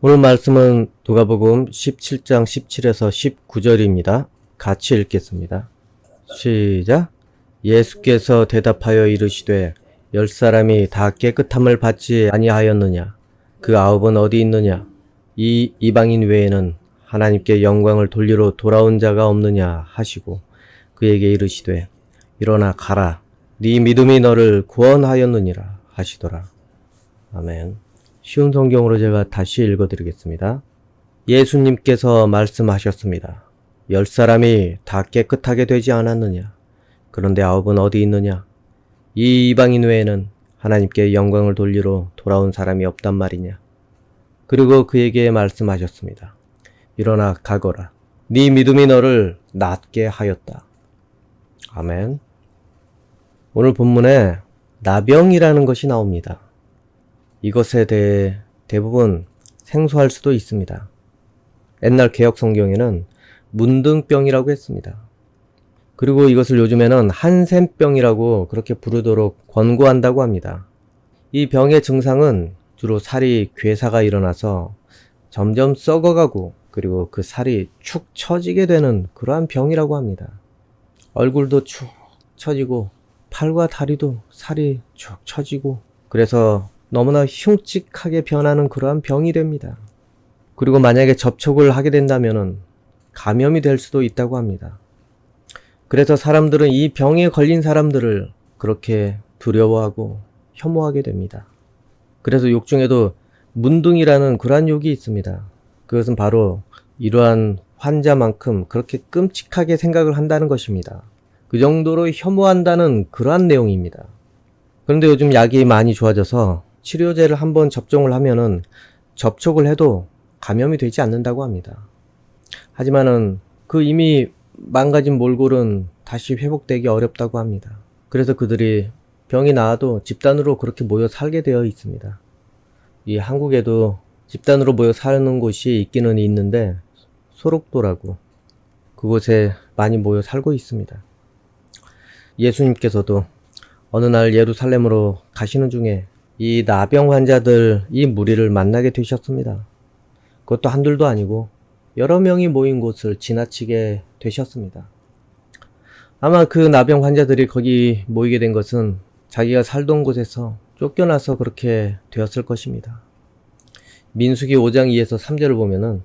오늘 말씀은 누가복음 17장 17에서 19절입니다. 같이 읽겠습니다. 시작. 예수께서 대답하여 이르시되 열 사람이 다 깨끗함을 받지 아니하였느냐? 그 아홉은 어디 있느냐? 이 이방인 외에는 하나님께 영광을 돌리러 돌아온 자가 없느냐 하시고 그에게 이르시되 일어나 가라. 네 믿음이 너를 구원하였느니라 하시더라. 아멘. 쉬운 성경으로 제가 다시 읽어드리겠습니다. 예수님께서 말씀하셨습니다. 열 사람이 다 깨끗하게 되지 않았느냐? 그런데 아홉은 어디 있느냐? 이 이방인 외에는 하나님께 영광을 돌리러 돌아온 사람이 없단 말이냐? 그리고 그에게 말씀하셨습니다. 일어나 가거라. 네 믿음이 너를 낫게 하였다. 아멘. 오늘 본문에 나병이라는 것이 나옵니다. 이것에 대해 대부분 생소할 수도 있습니다. 옛날 개혁 성경에는 문둥병이라고 했습니다. 그리고 이것을 요즘에는 한센병이라고 그렇게 부르도록 권고한다고 합니다. 이 병의 증상은 주로 살이 괴사가 일어나서 점점 썩어가고 그리고 그 살이 축 처지게 되는 그러한 병이라고 합니다. 얼굴도 축 처지고 팔과 다리도 살이 축 처지고 그래서 너무나 흉측하게 변하는 그러한 병이 됩니다. 그리고 만약에 접촉을 하게 된다면 감염이 될 수도 있다고 합니다. 그래서 사람들은 이 병에 걸린 사람들을 그렇게 두려워하고 혐오하게 됩니다. 그래서 욕 중에도 문둥이라는 그러한 욕이 있습니다. 그것은 바로 이러한 환자만큼 그렇게 끔찍하게 생각을 한다는 것입니다. 그 정도로 혐오한다는 그러한 내용입니다. 그런데 요즘 약이 많이 좋아져서 치료제를 한번 접종을 하면은 접촉을 해도 감염이 되지 않는다고 합니다. 하지만은 그 이미 망가진 몰골은 다시 회복되기 어렵다고 합니다. 그래서 그들이 병이 나아도 집단으로 그렇게 모여 살게 되어 있습니다. 이 한국에도 집단으로 모여 사는 곳이 있기는 있는데 소록도라고 그곳에 많이 모여 살고 있습니다. 예수님께서도 어느 날 예루살렘으로 가시는 중에 이 나병 환자들 이 무리를 만나게 되셨습니다. 그것도 한둘도 아니고 여러 명이 모인 곳을 지나치게 되셨습니다. 아마 그 나병 환자들이 거기 모이게 된 것은 자기가 살던 곳에서 쫓겨나서 그렇게 되었을 것입니다. 민수기 5장 2에서 3절을 보면은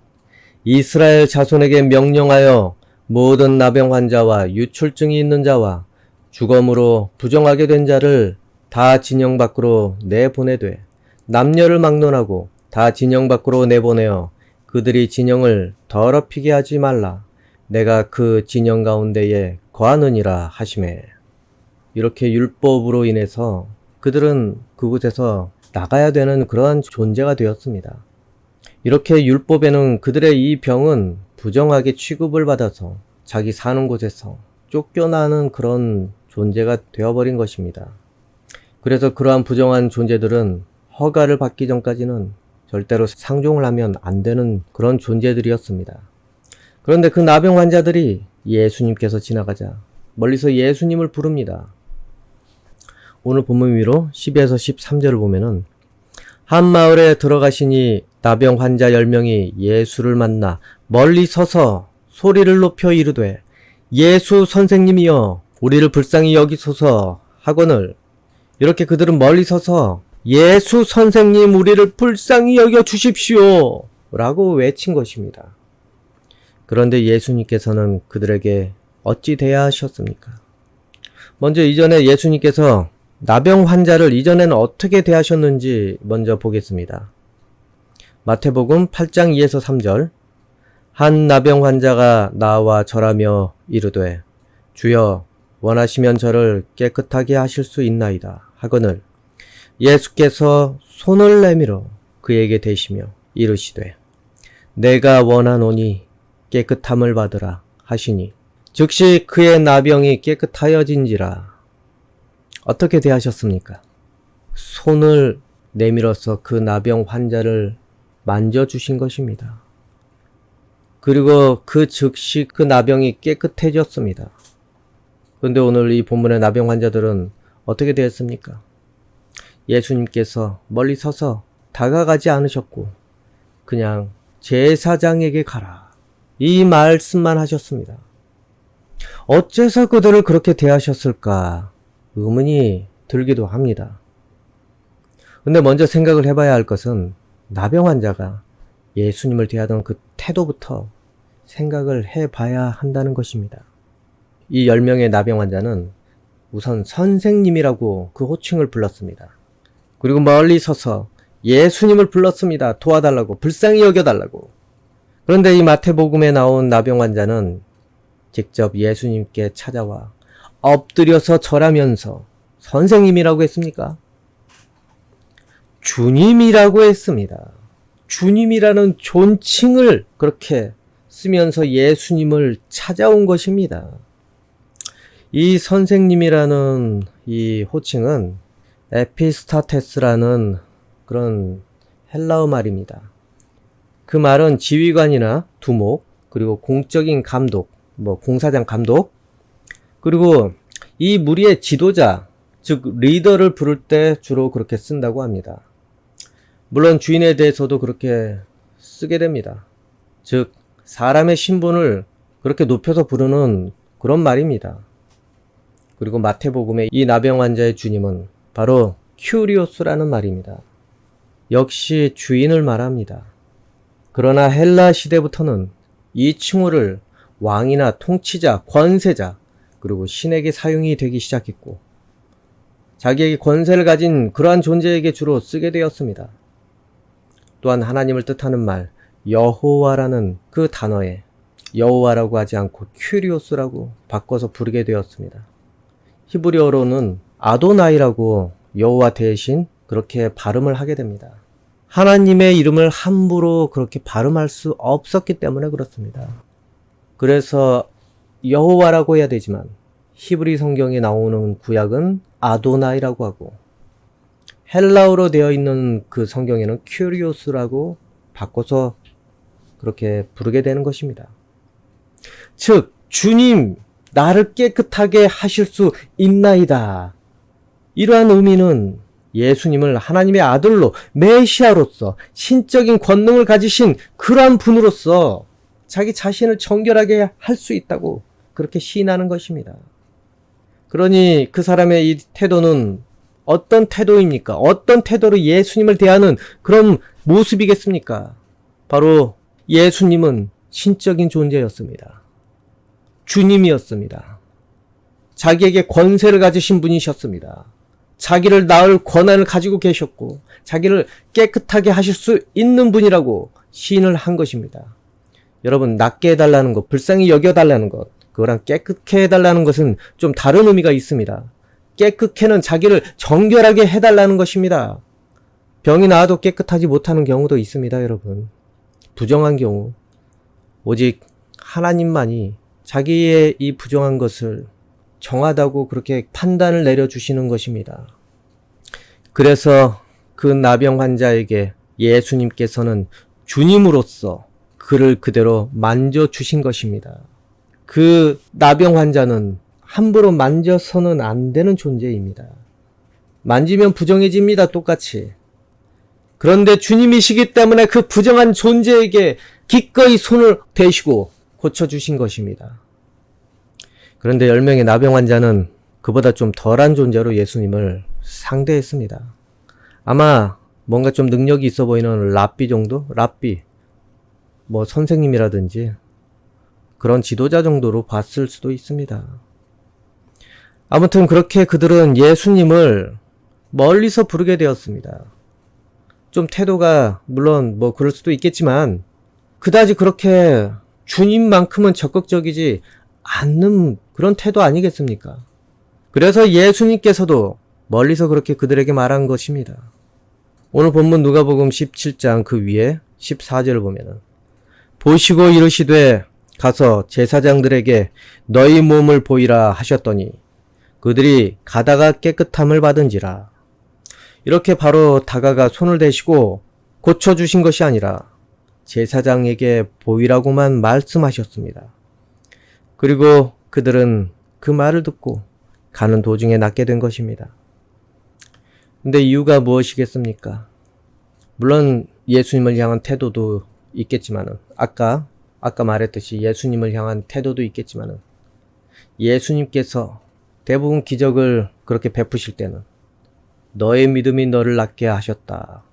이스라엘 자손에게 명령하여 모든 나병 환자와 유출증이 있는 자와 주검으로 부정하게 된 자를 다 진영 밖으로 내보내되 남녀를 막론하고 다 진영 밖으로 내보내어 그들이 진영을 더럽히게 하지 말라. 내가 그 진영 가운데에 거하느니라 하심에 이렇게 율법으로 인해서 그들은 그곳에서 나가야 되는 그러한 존재가 되었습니다. 이렇게 율법에는 그들의 이 병은 부정하게 취급을 받아서 자기 사는 곳에서 쫓겨나는 그런 존재가 되어버린 것입니다. 그래서 그러한 부정한 존재들은 허가를 받기 전까지는 절대로 상종을 하면 안 되는 그런 존재들이었습니다. 그런데 그 나병 환자들이 예수님께서 지나가자 멀리서 예수님을 부릅니다. 오늘 본문 위로 10에서 13절을 보면은 한 마을에 들어가시니 나병 환자 10명이 예수를 만나 멀리 서서 소리를 높여 이르되 예수 선생님이여 우리를 불쌍히 여기소서 하거늘 이렇게 그들은 멀리 서서 예수 선생님 우리를 불쌍히 여겨 주십시오 라고 외친 것입니다. 그런데 예수님께서는 그들에게 어찌 대하셨습니까? 먼저 이전에 예수님께서 나병 환자를 이전에는 어떻게 대하셨는지 먼저 보겠습니다. 마태복음 8장 2에서 3절 한 나병 환자가 나와 절하며 이르되 주여 원하시면 저를 깨끗하게 하실 수 있나이다 하거늘 예수께서 손을 내밀어 그에게 대시며 이르시되 내가 원하노니 깨끗함을 받으라 하시니 즉시 그의 나병이 깨끗하여진지라 어떻게 대하셨습니까? 손을 내밀어서 그 나병 환자를 만져주신 것입니다. 그리고 그 즉시 그 나병이 깨끗해졌습니다. 그런데 오늘 이 본문의 나병 환자들은 어떻게 되었습니까? 예수님께서 멀리 서서 다가가지 않으셨고 그냥 제사장에게 가라. 이 말씀만 하셨습니다. 어째서 그들을 그렇게 대하셨을까 의문이 들기도 합니다. 근데 먼저 생각을 해봐야 할 것은 나병 환자가 예수님을 대하던 그 태도부터 생각을 해봐야 한다는 것입니다. 이 10명의 나병 환자는 우선 선생님이라고 그 호칭을 불렀습니다. 그리고 멀리 서서 예수님을 불렀습니다. 도와달라고, 불쌍히 여겨달라고. 그런데 이 마태복음에 나온 나병 환자는 직접 예수님께 찾아와 엎드려서 절하면서 선생님이라고 했습니까? 주님이라고 했습니다. 주님이라는 존칭을 그렇게 쓰면서 예수님을 찾아온 것입니다. 이 선생님이라는 이 호칭은 에피스타테스라는 그런 헬라어 말입니다. 그 말은 지휘관이나 두목, 그리고 공적인 감독, 뭐 공사장 감독, 그리고 이 무리의 지도자, 즉 리더를 부를 때 주로 그렇게 쓴다고 합니다. 물론 주인에 대해서도 그렇게 쓰게 됩니다. 즉 사람의 신분을 그렇게 높여서 부르는 그런 말입니다. 그리고 마태복음의 이 나병 환자의 주님은 바로 큐리오스라는 말입니다. 역시 주인을 말합니다. 그러나 헬라 시대부터는 이 칭호를 왕이나 통치자, 권세자, 그리고 신에게 사용이 되기 시작했고, 자기에게 권세를 가진 그러한 존재에게 주로 쓰게 되었습니다. 또한 하나님을 뜻하는 말, 여호와라는 그 단어에 여호와라고 하지 않고 큐리오스라고 바꿔서 부르게 되었습니다. 히브리어로는 아도나이라고 여호와 대신 그렇게 발음을 하게 됩니다. 하나님의 이름을 함부로 그렇게 발음할 수 없었기 때문에 그렇습니다. 그래서 여호와라고 해야 되지만 히브리 성경에 나오는 구약은 아도나이라고 하고 헬라어로 되어 있는 그 성경에는 큐리오스라고 바꿔서 그렇게 부르게 되는 것입니다. 즉 주님 나를 깨끗하게 하실 수 있나이다. 이러한 의미는 예수님을 하나님의 아들로 메시아로서 신적인 권능을 가지신 그러한 분으로서 자기 자신을 정결하게 할 수 있다고 그렇게 시인하는 것입니다. 그러니 그 사람의 이 태도는 어떤 태도입니까? 어떤 태도로 예수님을 대하는 그런 모습이겠습니까? 바로 예수님은 신적인 존재였습니다. 주님이었습니다. 자기에게 권세를 가지신 분이셨습니다. 자기를 낳을 권한을 가지고 계셨고, 자기를 깨끗하게 하실 수 있는 분이라고 시인을 한 것입니다. 여러분, 낫게 해달라는 것, 불쌍히 여겨달라는 것, 그거랑 깨끗게 해달라는 것은 좀 다른 의미가 있습니다. 깨끗해는 자기를 정결하게 해달라는 것입니다. 병이 나아도 깨끗하지 못하는 경우도 있습니다, 여러분. 부정한 경우. 오직 하나님만이 자기의 이 부정한 것을 정하다고 그렇게 판단을 내려주시는 것입니다. 그래서 그 나병 환자에게 예수님께서는 주님으로서 그를 그대로 만져주신 것입니다. 그 나병 환자는 함부로 만져서는 안 되는 존재입니다. 만지면 부정해집니다, 똑같이. 그런데 주님이시기 때문에 그 부정한 존재에게 기꺼이 손을 대시고 고쳐주신 것입니다. 그런데 10명의 나병 환자는 그보다 좀 덜한 존재로 예수님을 상대했습니다. 아마 뭔가 좀 능력이 있어 보이는 랍비 정도? 랍비. 뭐 선생님이라든지 그런 지도자 정도로 봤을 수도 있습니다. 아무튼 그렇게 그들은 예수님을 멀리서 부르게 되었습니다. 좀 태도가 물론 뭐 그럴 수도 있겠지만 그다지 그렇게 주님만큼은 적극적이지 않는 그런 태도 아니겠습니까? 그래서 예수님께서도 멀리서 그렇게 그들에게 말한 것입니다. 오늘 본문 누가복음 17장 그 위에 14절을 보면은 보시고 이르시되 가서 제사장들에게 너희 몸을 보이라 하셨더니 그들이 가다가 깨끗함을 받은지라 이렇게 바로 다가가 손을 대시고 고쳐주신 것이 아니라 제사장에게 보이라고만 말씀하셨습니다. 그리고 그들은 그 말을 듣고 가는 도중에 낫게 된 것입니다. 근데 이유가 무엇이겠습니까? 물론 예수님을 향한 태도도 있겠지만은 아까 아까 말했듯이 예수님을 향한 태도도 있겠지만은 예수님께서 대부분 기적을 그렇게 베푸실 때는 너의 믿음이 너를 낫게 하셨다.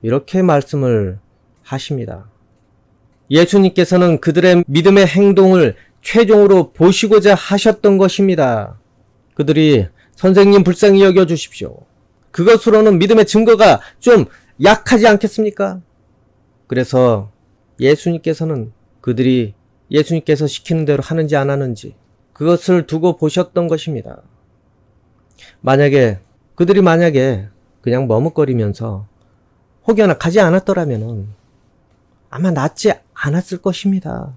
이렇게 말씀을 하십니다. 예수님께서는 그들의 믿음의 행동을 최종으로 보시고자 하셨던 것입니다. 그들이 선생님 불쌍히 여겨 주십시오. 그것으로는 믿음의 증거가 좀 약하지 않겠습니까? 그래서 예수님께서는 그들이 예수님께서 시키는 대로 하는지 안 하는지 그것을 두고 보셨던 것입니다. 만약에 그들이 만약에 그냥 머뭇거리면서 혹여나 가지 않았더라면 아마 낫지 않았을 것입니다.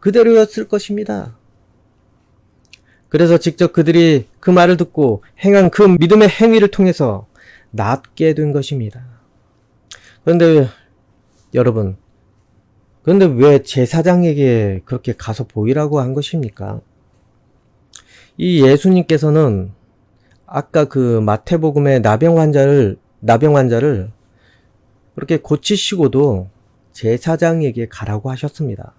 그대로였을 것입니다. 그래서 직접 그들이 그 말을 듣고 행한 그 믿음의 행위를 통해서 낫게 된 것입니다. 그런데 여러분, 그런데 왜 제사장에게 그렇게 가서 보이라고 한 것입니까? 이 예수님께서는 아까 그 마태복음의 나병 환자를 나병 환자를 그렇게 고치시고도 제사장에게 가라고 하셨습니다.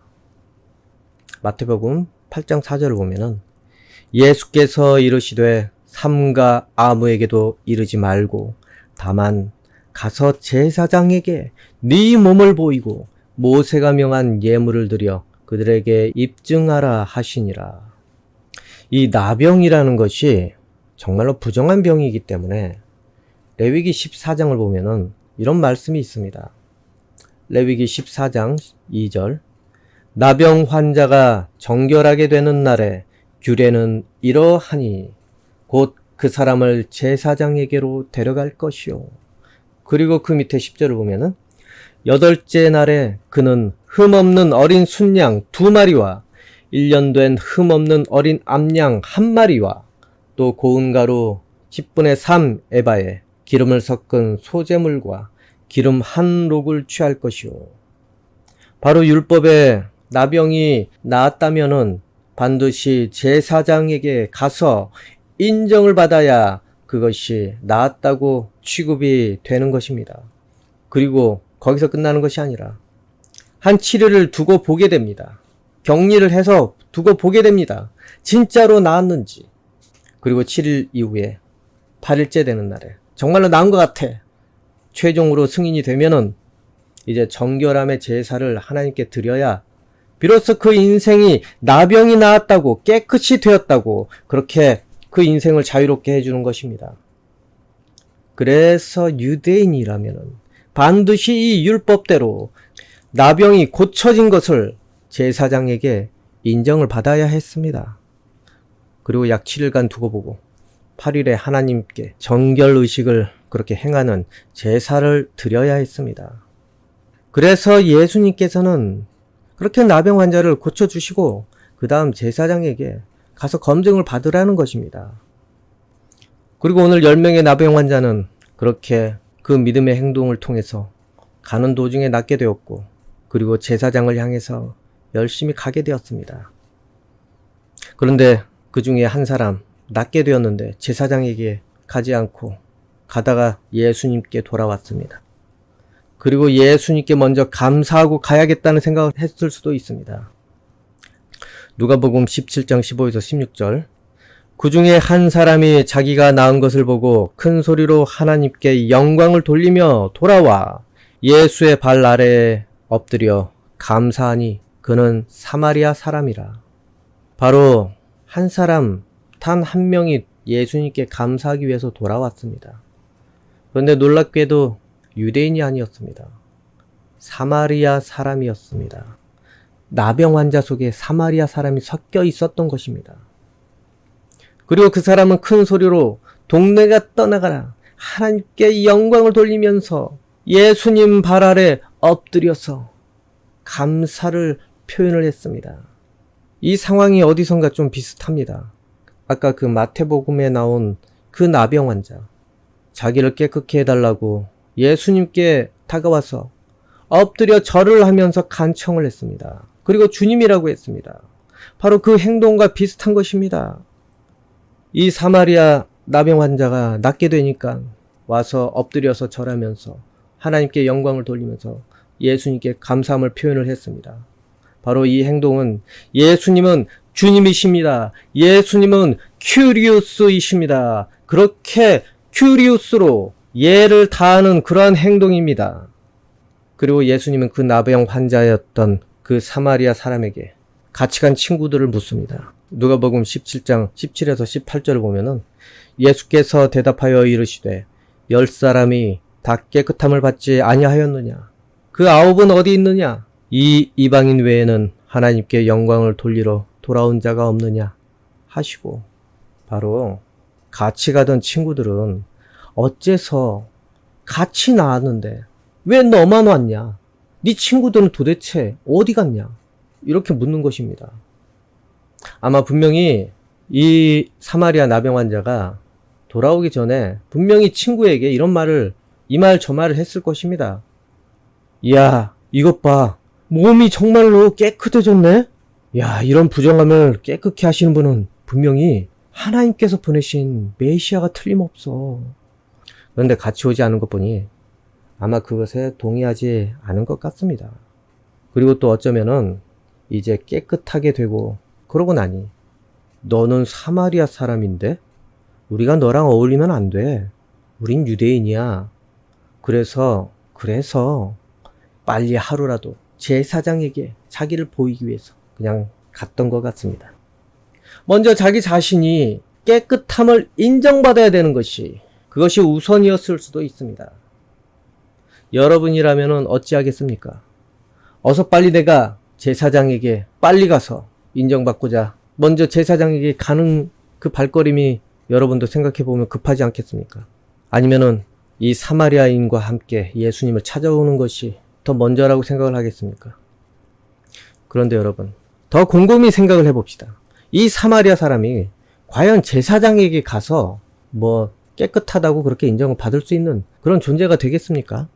마태복음 8장 4절을 보면은 예수께서 이르시되 삼가 아무에게도 이르지 말고 다만 가서 제사장에게 네 몸을 보이고 모세가 명한 예물을 드려 그들에게 입증하라 하시니라. 이 나병이라는 것이 정말로 부정한 병이기 때문에 레위기 14장을 보면은 이런 말씀이 있습니다. 레위기 14장 2절 나병 환자가 정결하게 되는 날에 규례는 이러하니 곧 그 사람을 제사장에게로 데려갈 것이요. 그리고 그 밑에 10절을 보면은 여덟째 날에 그는 흠없는 어린 순양 두 마리와 1년 된 흠없는 어린 암양 한 마리와 또 고운 가루 10분의 3 에바에 기름을 섞은 소재물과 기름 한 록을 취할 것이요. 바로 율법에 나병이 나았다면은 반드시 제사장에게 가서 인정을 받아야 그것이 나았다고 취급이 되는 것입니다. 그리고 거기서 끝나는 것이 아니라 한 7일을 두고 보게 됩니다. 격리를 해서 두고 보게 됩니다. 진짜로 나았는지. 그리고 7일 이후에 8일째 되는 날에 정말로 나은 것 같아. 최종으로 승인이 되면은 이제 정결함의 제사를 하나님께 드려야 비로소 그 인생이 나병이 나았다고 깨끗이 되었다고 그렇게 그 인생을 자유롭게 해주는 것입니다. 그래서 유대인이라면 반드시 이 율법대로 나병이 고쳐진 것을 제사장에게 인정을 받아야 했습니다. 그리고 약 7일간 두고 보고 8일에 하나님께 정결 의식을 그렇게 행하는 제사를 드려야 했습니다. 그래서 예수님께서는 그렇게 나병 환자를 고쳐주시고 그 다음 제사장에게 가서 검증을 받으라는 것입니다. 그리고 오늘 10명의 나병 환자는 그렇게 그 믿음의 행동을 통해서 가는 도중에 낫게 되었고 그리고 제사장을 향해서 열심히 가게 되었습니다. 그런데 그 중에 한 사람 낫게 되었는데 제사장에게 가지 않고 가다가 예수님께 돌아왔습니다. 그리고 예수님께 먼저 감사하고 가야겠다는 생각을 했을 수도 있습니다. 누가복음 17장 15에서 16절 그 중에 한 사람이 자기가 낳은 것을 보고 큰 소리로 하나님께 영광을 돌리며 돌아와 예수의 발 아래에 엎드려 감사하니 그는 사마리아 사람이라. 바로 한 사람, 단 한 명이 예수님께 감사하기 위해서 돌아왔습니다. 그런데 놀랍게도 유대인이 아니었습니다. 사마리아 사람이었습니다. 나병 환자 속에 사마리아 사람이 섞여 있었던 것입니다. 그리고 그 사람은 큰 소리로 동네가 떠나가라. 하나님께 영광을 돌리면서 예수님 발 아래 엎드려서 감사를 표현을 했습니다. 이 상황이 어디선가 좀 비슷합니다. 아까 그 마태복음에 나온 그 나병 환자. 자기를 깨끗게 해달라고 예수님께 다가와서 엎드려 절을 하면서 간청을 했습니다. 그리고 주님이라고 했습니다. 바로 그 행동과 비슷한 것입니다. 이 사마리아 나병 환자가 낫게 되니까 와서 엎드려서 절하면서 하나님께 영광을 돌리면서 예수님께 감사함을 표현을 했습니다. 바로 이 행동은 예수님은 주님이십니다. 예수님은 큐리우스이십니다. 그렇게 큐리우스로 예를 다하는 그러한 행동입니다. 그리고 예수님은 그 나병 환자였던 그 사마리아 사람에게 같이 간 친구들을 묻습니다. 누가복음 17장 17에서 18절을 보면은 예수께서 대답하여 이르시되 열 사람이 다 깨끗함을 받지 아니하였느냐 그 아홉은 어디 있느냐 이 이방인 외에는 하나님께 영광을 돌리러 돌아온 자가 없느냐 하시고 바로 같이 가던 친구들은 어째서 같이 나왔는데 왜 너만 왔냐? 네 친구들은 도대체 어디 갔냐? 이렇게 묻는 것입니다. 아마 분명히 이 사마리아 나병 환자가 돌아오기 전에 분명히 친구에게 이런 말을 이 말 저 말을 했을 것입니다. 이야, 이것 봐. 몸이 정말로 깨끗해졌네? 야, 이런 부정함을 깨끗게 하시는 분은 분명히 하나님께서 보내신 메시아가 틀림없어. 그런데 같이 오지 않은 것 보니 아마 그것에 동의하지 않은 것 같습니다. 그리고 또 어쩌면은 이제 깨끗하게 되고 그러고 나니 너는 사마리아 사람인데 우리가 너랑 어울리면 안 돼. 우린 유대인이야. 그래서 그래서 빨리 하루라도 제사장에게 자기를 보이기 위해서 그냥 갔던 것 같습니다. 먼저 자기 자신이 깨끗함을 인정받아야 되는 것이 그것이 우선이었을 수도 있습니다. 여러분이라면 어찌하겠습니까? 어서 빨리 내가 제사장에게 빨리 가서 인정받고자 먼저 제사장에게 가는 그 발걸음이 여러분도 생각해 보면 급하지 않겠습니까? 아니면은 이 사마리아인과 함께 예수님을 찾아오는 것이 더 먼저라고 생각을 하겠습니까? 그런데 여러분, 더 곰곰이 생각을 해봅시다. 이 사마리아 사람이 과연 제사장에게 가서 뭐 깨끗하다고 그렇게 인정을 받을 수 있는 그런 존재가 되겠습니까?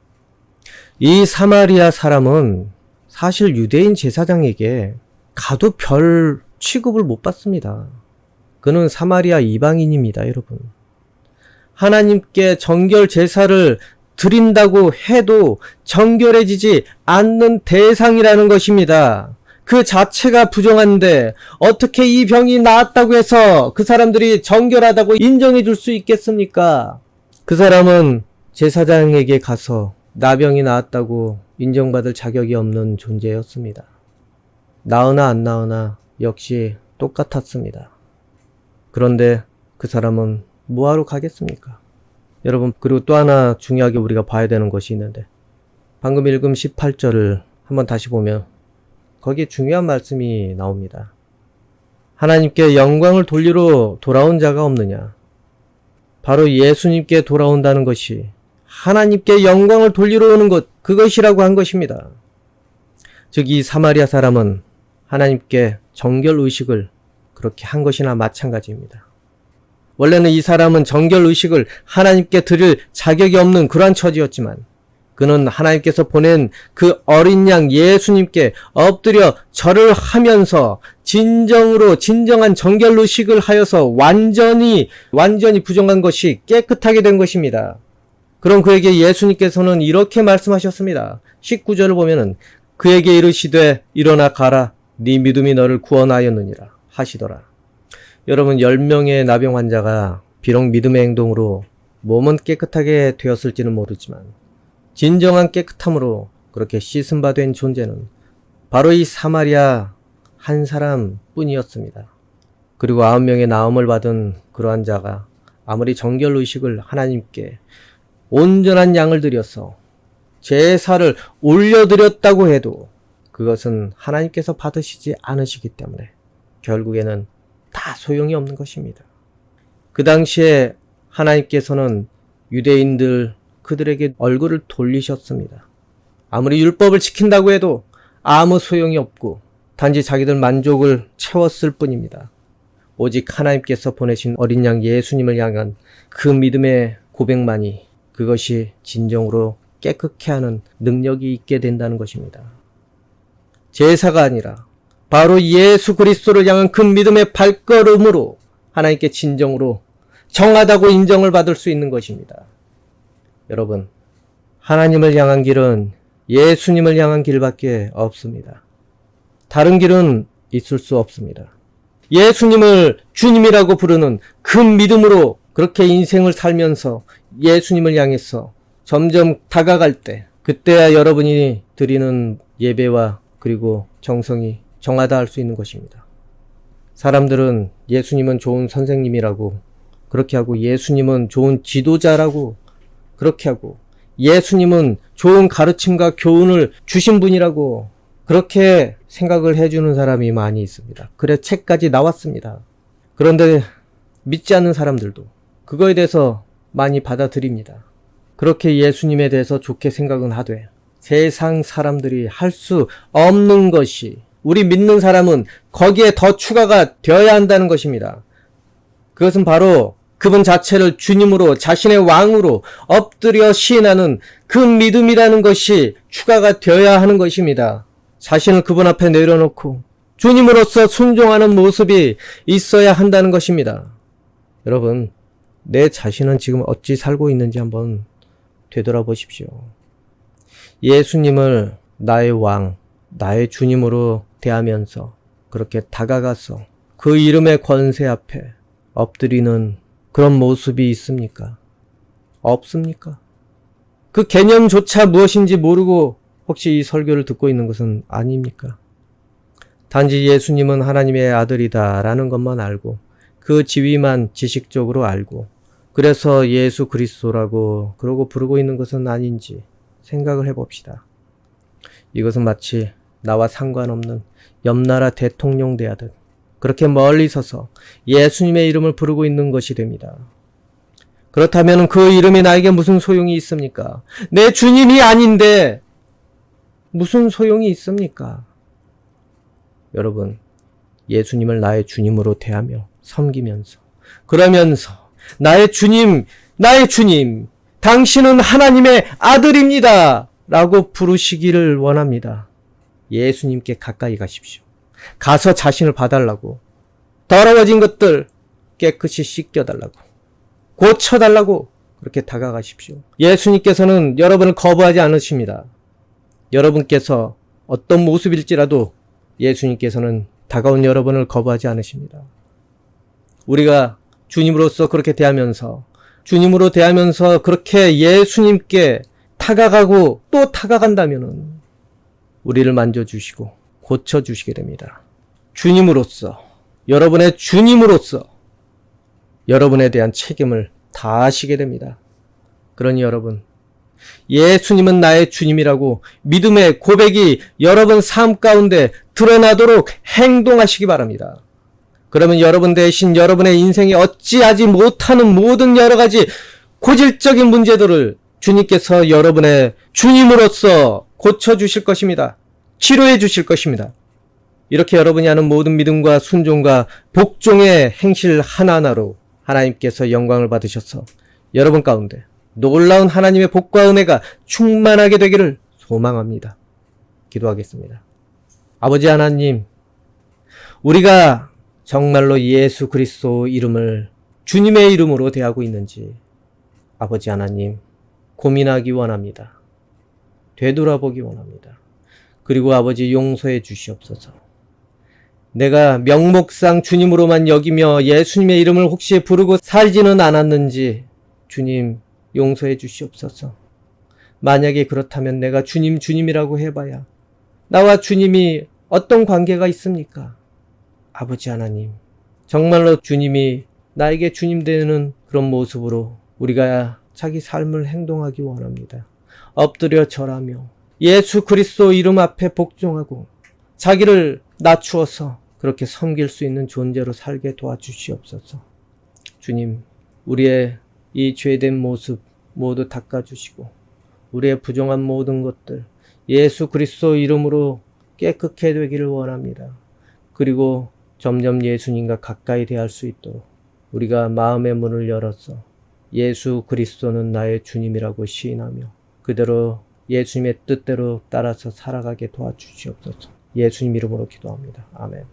이 사마리아 사람은 사실 유대인 제사장에게 가도 별 취급을 못 받습니다. 그는 사마리아 이방인입니다, 여러분. 하나님께 정결 제사를 드린다고 해도 정결해지지 않는 대상이라는 것입니다. 그 자체가 부정한데 어떻게 이 병이 나았다고 해서 그 사람들이 정결하다고 인정해 줄 수 있겠습니까? 그 사람은 제사장에게 가서 나병이 나았다고 인정받을 자격이 없는 존재였습니다. 나으나 안 나으나 역시 똑같았습니다. 그런데 그 사람은 뭐하러 가겠습니까? 여러분, 그리고 또 하나 중요하게 우리가 봐야 되는 것이 있는데, 방금 읽은 18절을 한번 다시 보면, 거기에 중요한 말씀이 나옵니다. 하나님께 영광을 돌리러 돌아온 자가 없느냐? 바로 예수님께 돌아온다는 것이 하나님께 영광을 돌리러 오는 것, 그것이라고 한 것입니다. 즉, 이 사마리아 사람은 하나님께 정결 의식을 그렇게 한 것이나 마찬가지입니다. 원래는 이 사람은 정결 의식을 하나님께 드릴 자격이 없는 그러한 처지였지만 그는 하나님께서 보낸 그 어린 양 예수님께 엎드려 절을 하면서 진정으로 진정한 정결 의식을 하여서 완전히 완전히 부정한 것이 깨끗하게 된 것입니다. 그럼 그에게 예수님께서는 이렇게 말씀하셨습니다. 19절을 보면은 그에게 이르시되 일어나 가라 네 믿음이 너를 구원하였느니라 하시더라. 여러분 10명의 나병 환자가 비록 믿음의 행동으로 몸은 깨끗하게 되었을지는 모르지만 진정한 깨끗함으로 그렇게 씻음 받은 존재는 바로 이 사마리아 한 사람 뿐이었습니다. 그리고 아홉 명의 나음을 받은 그러한 자가 아무리 정결 의식을 하나님께 온전한 양을 들여서 제사를 올려드렸다고 해도 그것은 하나님께서 받으시지 않으시기 때문에 결국에는 다 소용이 없는 것입니다. 그 당시에 하나님께서는 유대인들 그들에게 얼굴을 돌리셨습니다. 아무리 율법을 지킨다고 해도 아무 소용이 없고 단지 자기들 만족을 채웠을 뿐입니다. 오직 하나님께서 보내신 어린 양 예수님을 향한 그 믿음의 고백만이 그것이 진정으로 깨끗게 하는 능력이 있게 된다는 것입니다. 제사가 아니라 바로 예수 그리스도를 향한 그 믿음의 발걸음으로 하나님께 진정으로 정하다고 인정을 받을 수 있는 것입니다. 여러분, 하나님을 향한 길은 예수님을 향한 길밖에 없습니다. 다른 길은 있을 수 없습니다. 예수님을 주님이라고 부르는 그 믿음으로 그렇게 인생을 살면서 예수님을 향해서 점점 다가갈 때, 그때야 여러분이 드리는 예배와 그리고 정성이 정하다 할 수 있는 것입니다. 사람들은 예수님은 좋은 선생님이라고 그렇게 하고 예수님은 좋은 지도자라고 그렇게 하고 예수님은 좋은 가르침과 교훈을 주신 분이라고 그렇게 생각을 해주는 사람이 많이 있습니다. 그래 책까지 나왔습니다. 그런데 믿지 않는 사람들도 그거에 대해서 많이 받아들입니다. 그렇게 예수님에 대해서 좋게 생각은 하되 세상 사람들이 할 수 없는 것이 우리 믿는 사람은 거기에 더 추가가 되어야 한다는 것입니다. 그것은 바로 그분 자체를 주님으로 자신의 왕으로 엎드려 시인하는 그 믿음이라는 것이 추가가 되어야 하는 것입니다. 자신을 그분 앞에 내려놓고 주님으로서 순종하는 모습이 있어야 한다는 것입니다. 여러분, 내 자신은 지금 어찌 살고 있는지 한번 되돌아보십시오. 예수님을 나의 왕, 나의 주님으로 대하면서 그렇게 다가가서 그 이름의 권세 앞에 엎드리는 그런 모습이 있습니까? 없습니까? 그 개념조차 무엇인지 모르고 혹시 이 설교를 듣고 있는 것은 아닙니까? 단지 예수님은 하나님의 아들이다라는 것만 알고 그 지위만 지식적으로 알고 그래서 예수 그리스도라고 그러고 부르고 있는 것은 아닌지 생각을 해봅시다. 이것은 마치 나와 상관없는 옆나라 대통령 대하듯 그렇게 멀리 서서 예수님의 이름을 부르고 있는 것이 됩니다. 그렇다면 그 이름이 나에게 무슨 소용이 있습니까? 내 주님이 아닌데 무슨 소용이 있습니까? 여러분, 예수님을 나의 주님으로 대하며 섬기면서 그러면서 나의 주님, 나의 주님, 당신은 하나님의 아들입니다. 라고 부르시기를 원합니다. 예수님께 가까이 가십시오. 가서 자신을 봐달라고. 더러워진 것들 깨끗이 씻겨달라고. 고쳐달라고. 그렇게 다가가십시오. 예수님께서는 여러분을 거부하지 않으십니다. 여러분께서 어떤 모습일지라도 예수님께서는 다가온 여러분을 거부하지 않으십니다. 우리가 주님으로서 그렇게 대하면서 주님으로 대하면서 그렇게 예수님께 타가가고 또 타가간다면은 우리를 만져주시고 고쳐주시게 됩니다. 주님으로서, 여러분의 주님으로서 여러분에 대한 책임을 다하시게 됩니다. 그러니 여러분, 예수님은 나의 주님이라고 믿음의 고백이 여러분 삶 가운데 드러나도록 행동하시기 바랍니다. 그러면 여러분 대신 여러분의 인생에 어찌하지 못하는 모든 여러 가지 고질적인 문제들을 주님께서 여러분의 주님으로서 고쳐주실 것입니다. 치료해 주실 것입니다. 이렇게 여러분이 하는 모든 믿음과 순종과 복종의 행실 하나하나로 하나님께서 영광을 받으셔서 여러분 가운데 놀라운 하나님의 복과 은혜가 충만하게 되기를 소망합니다. 기도하겠습니다. 아버지 하나님, 우리가 정말로 예수 그리스도 이름을 주님의 이름으로 대하고 있는지 아버지 하나님 고민하기 원합니다. 되돌아보기 원합니다. 그리고 아버지 용서해 주시옵소서. 내가 명목상 주님으로만 여기며 예수님의 이름을 혹시 부르고 살지는 않았는지 주님 용서해 주시옵소서. 만약에 그렇다면 내가 주님 주님이라고 해봐야 나와 주님이 어떤 관계가 있습니까? 아버지 하나님, 정말로 주님이 나에게 주님 되는 그런 모습으로 우리가 자기 삶을 행동하기 원합니다. 엎드려 절하며 예수 그리스도 이름 앞에 복종하고 자기를 낮추어서 그렇게 섬길 수 있는 존재로 살게 도와주시옵소서. 주님, 우리의 이 죄된 모습 모두 닦아주시고 우리의 부정한 모든 것들 예수 그리스도 이름으로 깨끗게 되기를 원합니다. 그리고 점점 예수님과 가까이 대할 수 있도록 우리가 마음의 문을 열어서 예수 그리스도는 나의 주님이라고 시인하며 그대로 예수님의 뜻대로 따라서 살아가게 도와주시옵소서. 예수님 이름으로 기도합니다. 아멘.